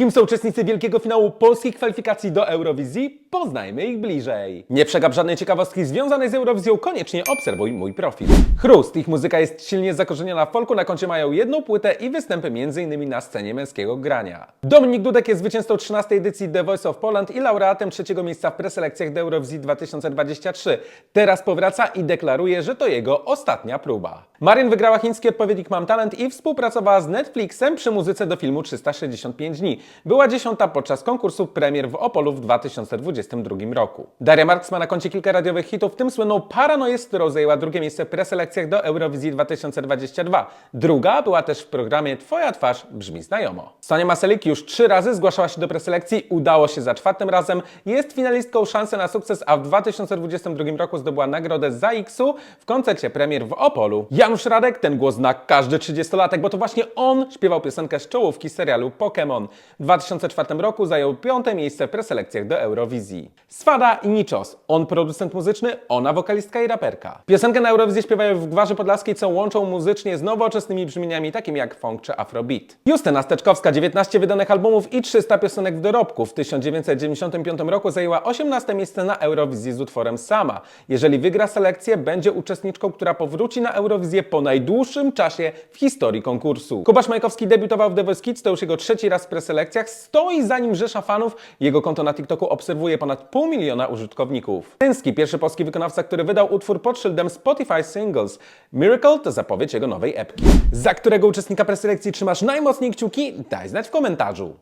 Kim są uczestnicy wielkiego finału polskich kwalifikacji do Eurowizji? Poznajmy ich bliżej. Nie przegap żadnej ciekawostki związanej z Eurowizją, koniecznie obserwuj mój profil. Chrust, ich muzyka jest silnie zakorzeniona w folku, na koncie mają jedną płytę i występy m.in. na scenie męskiego grania. Dominik Dudek jest zwycięzcą 13 edycji The Voice of Poland i laureatem trzeciego miejsca w preselekcjach do Eurowizji 2023. Teraz powraca i deklaruje, że to jego ostatnia próba. Marin wygrała chiński odpowiednik Mam Talent i współpracowała z Netflixem przy muzyce do filmu 365 dni. Była dziesiąta podczas konkursu premier w Opolu w 2022 roku. Daria Marks ma na koncie kilka radiowych hitów, w tym słynną Paranoję, z którą zajęła drugie miejsce w preselekcjach do Eurowizji 2022. Druga była też w programie Twoja twarz brzmi znajomo. Sonia Maselik już trzy razy zgłaszała się do preselekcji, udało się za czwartym razem, jest finalistką szansy na sukces, a w 2022 roku zdobyła nagrodę za X-u w koncercie premier w Opolu. Janusz Radek, ten głos zna każdy 30-latek, bo to właśnie on śpiewał piosenkę z czołówki serialu Pokémon. W 2004 roku zajął piąte miejsce w preselekcjach do Eurowizji. Swada i Niczos, on producent muzyczny, ona wokalistka i raperka. Piosenkę na Eurowizji śpiewają w Gwarze Podlaskiej, co łączą muzycznie z nowoczesnymi brzmieniami takimi jak funk czy afrobeat. Justyna Steczkowska, 19 wydanych albumów i 300 piosenek w dorobku. W 1995 roku zajęła 18 miejsce na Eurowizji z utworem Sama. Jeżeli wygra selekcję, będzie uczestniczką, która powróci na Eurowizję po najdłuższym czasie w historii konkursu. Kubasz Majkowski debiutował w The Voice Kids, to już jego trzeci raz w preselekcjach. Stoi za nim rzesza fanów. Jego konto na TikToku obserwuje ponad pół miliona użytkowników. Tyński, pierwszy polski wykonawca, który wydał utwór pod szyldem Spotify Singles. Miracle to zapowiedź jego nowej epki. Za którego uczestnika preselekcji trzymasz najmocniej kciuki? Daj znać w komentarzu.